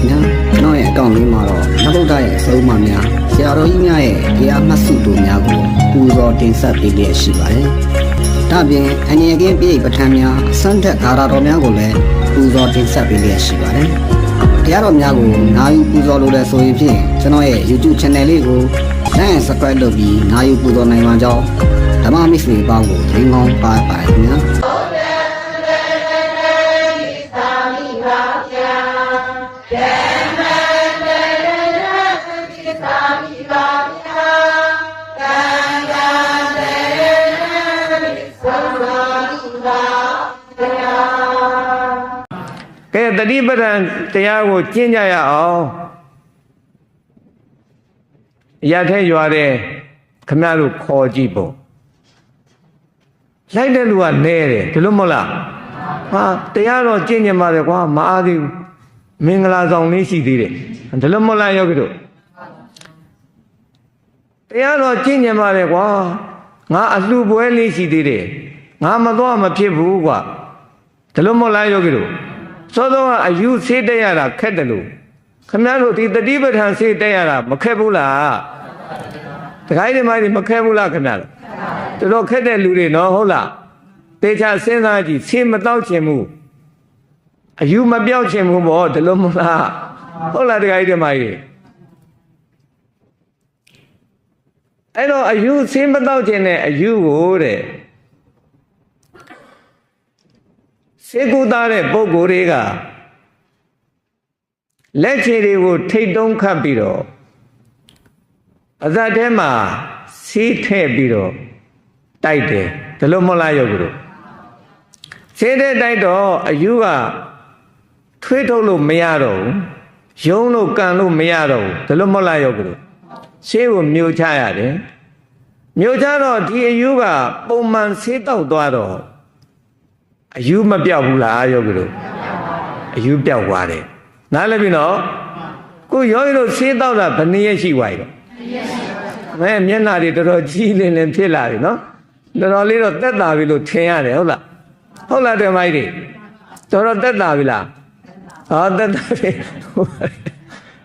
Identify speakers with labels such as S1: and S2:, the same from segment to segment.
S1: ခင်ဗျာကျွန်တော်ရဲ့အကောင့်လေးမှာတော့နဗုဒ္ဓရဲ့အဆုံးအမများဆရာတော်ကြီးများရဲ့တရားမှတ်စုတို့များကိုပူဇော်တင်ဆက်ပေးလျက်ရှိပါတယ်ဒါ့အပြင်အငြိကင်းပြည့်ပဋ္ဌာန်းများအစံတက်ဂါရတော်များကိုလည်းပူဇော်တင်ဆက်ပေးလျက်ရှိပါတယ်တရားတော်များကိုနာယူပူဇော်လို့လည်းဆိုရင်ဖြင့်ကျွန်တော်ရဲ့ YouTube Channel လေးကို like and subscribe လုပ်ပြီးနာယူပူဇော်နိုင်ပါကြောင်းဓမ္မမိတ်ဆွေပေါင်းကိုသင်ကောင်းပါပါတယ်ခင်ဗျာ
S2: ကဲတတိပဒံတရားကိုကျင့်ကြရအောင်ရထဲရွာတဲ့ခမရတို့ခေါ်ကြည့်ပေါ့လိုက်တဲ့လူကနဲတယ်ဒီလိုမဟုတ်လားဟာတရားတော့ကျင့်ကြပါလေကွာမအားသေးဘူး မင်္ဂလာဆောင်လေးရှိသေးတယ်ဒီလိုမဟုတ်လားယောဂီတို့တရားတော့ကျင့်ကြပါလေကွာငါအလှပွဲလေးရှိသေးတယ်ငါမသွားမဖြစ်ဘူးကွာဒီလိုမဟုတ်လားယောဂီတို့စောစောကအယူဆေးတက်ရတာခက်တယ်လို့ခမရတို့ဒီတတိပဋ္ဌာန်ဆေးတက်ရတာမခက်ဘူးလားတခိုင်းဒီမိုင်းဒီမခက်ဘူးလားခမရတော်တော်ခက်တဲ့လူတွေနော်ဟုတ်လားတေချာစဉ်းစားကြည့်ဆေးမတော့ချင်ဘူး အယူမပြောက်ချင်ဘူးဗောဒီလိုမလားဟုတ်လားတခိုင်းဒီမိုင်းအဲ့တော့အယူဆေးမတော့ချင်တဲ့အယူကိုတဲ့စေကူသားတဲ့ပုံကိုယ်တွေကလက်ချေတွေကိုထိတ်တုံးခတ်ပြီးတော့အသက်ထဲမှာစီးထည့်ပြီးတော့တိုက်တယ်ဒါလို့မဟုတ်လားယောဂီတို့ဆေးတဲ့တိုက်တော့အယူက ထွေးထုတ်လို့မရတော့ဘူးယုံလို့ကန်လို့မရတော့ဘူးဒါလို့မဟုတ်လားယောဂီတို့ဆေးကိုမျိုးချရတယ်မျိုးချတော့ဒီအယူကပုံမှန်ဆေးတောက်သွားတော့အယူမပြောက်ဘူးလားယောဂီတို့အယူပြောက်သွားတယ်နားလည်ပြီနော်ကိုယောဂီတို့ဆေးတောက်တာဘယ်နည်းရရှိသွားပြီတော့မဲမျက်နှာတွေတော်တော်ကြီးလင်းလင်းဖြစ်လာပြီနော်တော်တော်လေးတော့တက်တာပြီလို့ထင်ရတယ်ဟုတ်လားဟုတ်လားတယ်မိုက်တွေတော်တော်တက်တာပြီလား ဟောတက်တာပြီ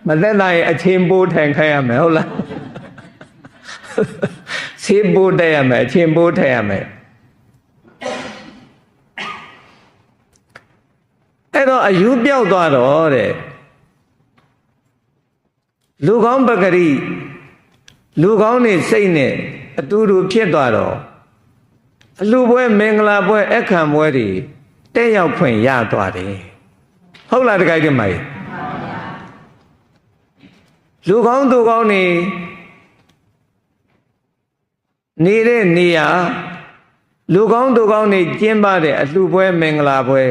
S2: မတက်တာရင်အချင်းပိုးထိုင်ခိုင်းရမယ်ဟုတ်လားဆေးပိုးတက်ရမယ်အချင်းပိုးထိုင်ရမယ်အဲ့တော့အယူပြောက်သွားတော့တဲ့လူကောင်းပဂရိလူကောင်းနေစိတ်နဲ့အတူတူဖြစ်သွားတော့အလူပွဲမင်္ဂလာပွဲအခမ်းပွဲတွေတဲ့ရောက်ဖွင့်ရသွားတယ် ဟုတ်လားတခိုက်တမိုင်လူကောင်းသူကောင်းနေနေတဲ့နေရာလူကောင်းသူကောင်းနေကျင်းပတဲ့အလှပွဲမင်္ဂလာပွဲ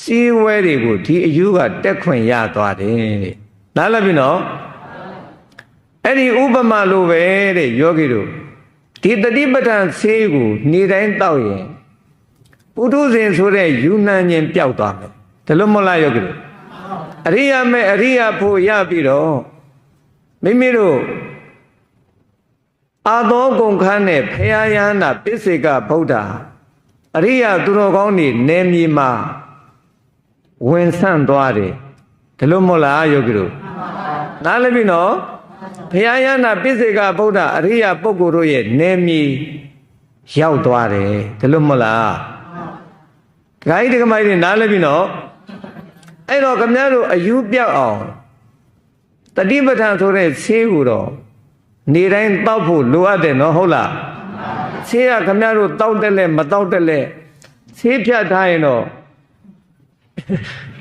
S2: စီးဝဲတွေကိုဒီအယူကတက်ခွင့်ရသွားတယ်တဲ့နားလည်ပြီနော်အဲ့ဒီဥပမာလိုပဲတဲ့ယောဂီတို့ဒီတတိပဋ္ဌာန်ဆေးကို နေတိုင်းတောက်ရင်ပုထုဇဉ်ဆိုတဲ့ယူနှံခြင်းပျောက်သွားမယ် ဒါလို့မဟုတ်လားယောဂီတို့အရိယာမဲ့အရိယာဖို့ရပြီးတော့မိမိတို့အာသောကုန်ခန်းနဲ့ဖရာယန္တာပစ္စေကဗုဒ္ဓအရိယာသူတော်ကောင်းတွေနေမြေမှာဝင်ဆန့်သွားတယ်ဒါလို့မဟုတ်လားယောဂီတို့နားလည်ပြီနော်ဘုရားယနာပိစေကဗုဒ္ဓအရိယာပုဂ္ဂိုလ်တို့ရဲ့နေမြေရောက်သွားတယ်ဒါလို့မဟုတ်လားဂိုင်းတကမိုင်းတွေနားလည်ပြီနော် အဲ့တော့ခမည်းတော်အယူပြောက်အောင်တတိပဋ္ဌာန်ဆိုတဲ့ဆေးကိုတော့နေတိုင်းတောက်ဖို့လိုအပ်တယ်နော်ဟုတ်လားဆေးကခမည်းတော်တောက်တယ်လဲမတောက်တယ်လဲဆေးဖြတ်ထားရင်တော့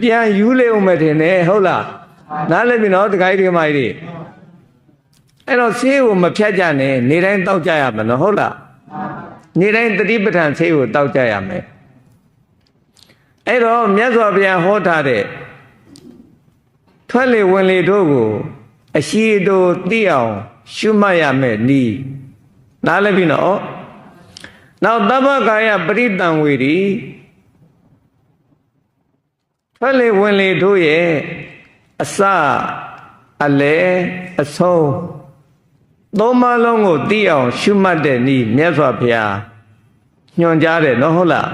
S2: ပြန်ယူလေအောင်မယ်ထင်တယ်ဟုတ်လားနားလည်ပြီနော်တခိုင်းဒီမိုင်းတွေအဲ့တော့ဆေးကိုမဖြတ်ကြနဲ့နေတိုင်းတောက်ကြရမယ်နော်ဟုတ်လားနေတိုင်းတတိပဋ္ဌာန်ဆေးကိုတောက်ကြရမယ်အဲ့တော့မြတ်စွာဘုရားဟောထားတဲ့ ထွက်လေဝင်လေတို့ကို အရှိတို့သိအောင်ရှုမှတ်ရမယ်နီးနားလည်ပြီနော်နောက်တပ္ပကာယပရိတံဝေဒီထွက်လေဝင်လေတို့ရဲ့အစအလဲအဆုံးသုံးပါးလုံးကိုသိအောင်ရှုမှတ်တဲ့ဤမြတ်စွာဘုရားညွှန်ကြားတယ်နော်ဟုတ်လား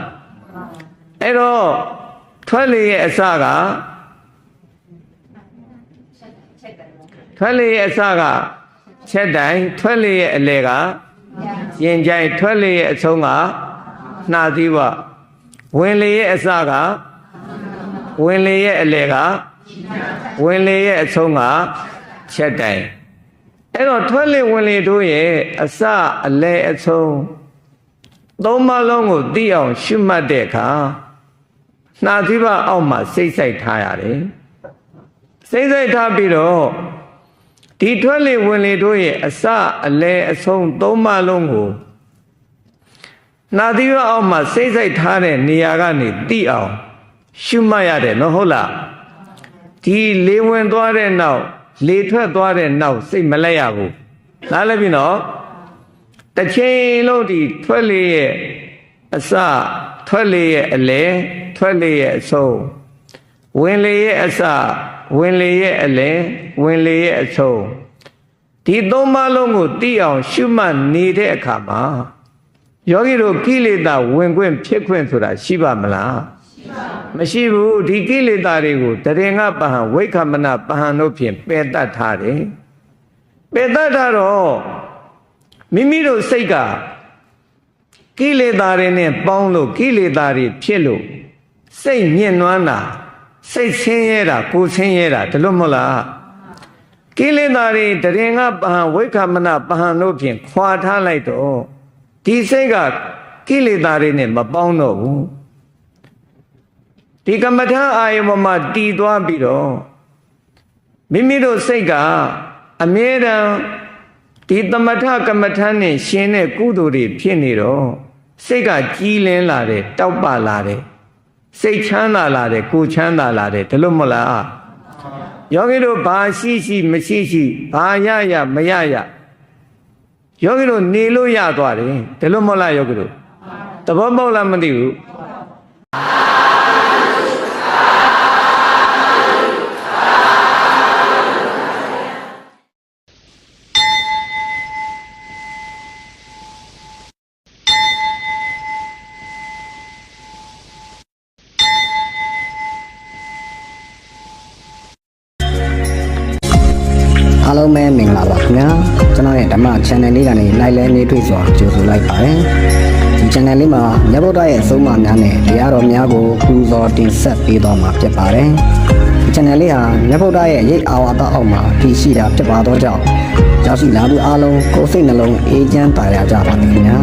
S2: အဲ့တော့ထွက်လေရဲ့အစက ထွက်လေရဲ့အစကချက်တိုင်ထွက်လေရဲ့အလယ်ကရင်ကြိုင်ထွက်လေရဲ့အဆုံးကနှာသီးဝဝင်လေရဲ့အစကဝင်လေရဲ့အလယ်ကဝင်လေရဲ့အဆုံးကချက်တိုင်အဲ့တော့ထွက်လေဝင်လေတို့ရဲ့အစအလယ်အဆုံးသုံးပါးလုံးကိုသိအောင်ရှုမှတ်တဲ့အခါနှာသီးဝအောက်မှာစိတ်ဆိုင်ထားရတယ်စိတ်ဆိုင်ထားပြီးတော့ ဒီထွက်လေဝင်လေတို့ရဲ့အစအလယ်အဆုံးသုံးပါးလုံးကိုနာသီဝအောက်မှာစိတ်ဆိုင်ထားတဲ့နေရာကနေတိအောင်ရှုမှတ်ရတယ်နော်ဟုတ်လားဒီလေဝင်သွားတဲ့နောက်လေထွက်သွားတဲ့နောက်စိတ်မလဲရဘူးနားလည်ပြီနော်တစ်ချိန်လုံးဒီထွက်လေရဲ့အစထွက်လေရဲ့အလယ်ထွက်လေရဲ့အဆုံးဝင်လေရဲ့အစ ဝင်လေရဲ့အလယ်ဝင်လေရဲ့အဆုံးဒီသုံးပါးလုံးကိုသိအောင် ရှုမှတ်နေတဲ့အခါမှာယောဂီတို့ကိလေသာဝင်ခွင့်ဖြစ်ခွင့်ဆိုတာရှိပါမလားမရှိဘူးဒီကိလေသာတွေကိုတရင်ကပဟံဝိက္ခမနပဟံတို့ဖြင့်ပယ်တတ်ထားတယ်ပယ်တတ်ထားတော့မိမိတို့စိတ်ကကိလေသာတွေနဲ့ပေါင်းလို့ကိလေသာတွေဖြစ်လို့စိတ်ညှဉ်းနှွမ်းတာ စိတ်ဆင်းရဲတာကိုယ်ဆင်းရဲတာဒါလို့မဟုတ်လားကိလေသာတွေတရင်ကပဟံဝိက္ခမနပဟံတို့ဖြင့်ခွာထားလိုက်တော့ဒီစိတ်ကကိလေသာတွေနဲ့မပေါင်းတော့ဘူးဒီကမ္မထာအာယုံပေါ်မှာတည်သွားပြီးတော့မိမိတို့စိတ်ကအမြဲတမ်းဒီသမထကမ္မထာနဲ့ရှင်တဲ့ကုသိုလ်တွေဖြစ်နေတော့စိတ်ကကြီးလင်းလာတယ်တောက်ပလာတယ် စိတ်ချမ်းသာလာတယ်ကိုယ်ချမ်းသာလာတယ်ဒါလို့မဟုတ်လားယောဂီတို့ဘာရှိရှိမရှိရှိဘာရရမရရယောဂီတို့နေလို့ရသွားတယ်ဒါလို့မဟုတ်လားယောဂီတို့သဘောပေါက်လားမသိဘူး
S1: လုံးပဲမင်္ဂလာပါခင်ဗျာကျွန်တော်ရဲ့ဓမ္မ channel လေးကနေလိုက်လဲနေတွေ့စွာကြိုဆိုလိုက်ပါတယ်ဒီ channel လေးမှာမြတ်ဗုဒ္ဓရဲ့အဆုံးအမများနဲ့တရားတော်များကိုပူဇော်တင်ဆက်ပေးတော်မှာဖြစ်ပါတယ်ဒီ channel လေးဟာမြတ်ဗုဒ္ဓရဲ့ရိတ်အာဝါဒအောက်မှာတည်ရှိတာဖြစ်ပါတော့ကြောင့်ရောက်ရှိလာသူအားလုံးကိုယ်စိတ်နှလုံးအေးချမ်းပါရကြပါစေခင်ဗျာ